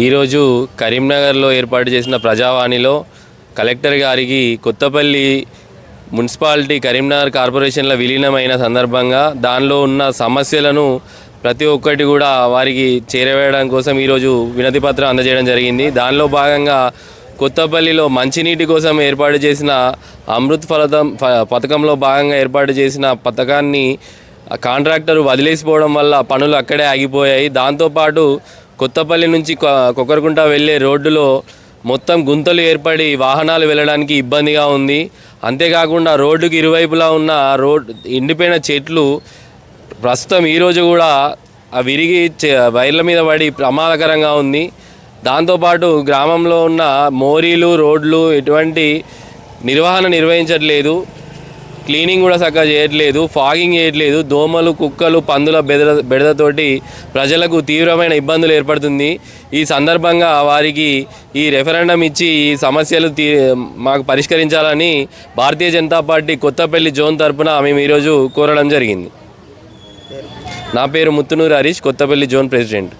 ఈరోజు కరీంనగర్లో ఏర్పాటు చేసిన ప్రజావాణిలో కలెక్టర్ గారికి కొత్తపల్లి మున్సిపాలిటీ కరీంనగర్ కార్పొరేషన్ల విలీనమైన సందర్భంగా దానిలో ఉన్న సమస్యలను ప్రతి ఒక్కటి కూడా వారికి చేరవేయడం కోసం ఈరోజు వినతి పత్రం అందజేయడం జరిగింది. దానిలో భాగంగా కొత్తపల్లిలో మంచినీటి కోసం ఏర్పాటు చేసిన అమృత్ ఫలతం పథకంలో భాగంగా ఏర్పాటు చేసిన పథకాన్ని కాంట్రాక్టర్ వదిలేసిపోవడం వల్ల పనులు అక్కడే ఆగిపోయాయి. దాంతోపాటు కొత్తపల్లి నుంచి కొకరకుంట వెళ్ళే రోడ్డులో మొత్తం గుంతలు ఏర్పడి వాహనాలు వెళ్ళడానికి ఇబ్బందిగా ఉంది. అంతేకాకుండా రోడ్డుకి ఇరువైపులా ఉన్న రోడ్ ఎండిపోయిన చెట్లు ప్రస్తుతం ఈరోజు కూడా ఆ విరిగి వైర్ల మీద పడి ప్రమాదకరంగా ఉంది. దాంతోపాటు గ్రామంలో ఉన్న మోరీలు రోడ్లు ఎటువంటి నిర్వహణ నిర్వహించట్లేదు. క్లీనింగ్ కూడా చక్కగా చేయట్లేదు ఫాగింగ్ చేయట్లేదు దోమలు కుక్కలు పందుల బెదర బెడదతోటి ప్రజలకు తీవ్రమైన ఇబ్బందులు ఏర్పడుతుంది. ఈ సందర్భంగా వారికి ఈ రెఫరెండం ఇచ్చి ఈ సమస్యలు తీ మాకు పరిష్కరించాలని భారతీయ జనతా పార్టీ కొత్తపల్లి జోన్ తరపున మేము ఈరోజు కోరడం జరిగింది. నా పేరు ముత్తునూరు హరీష్ కొత్తపల్లి జోన్ ప్రెసిడెంట్.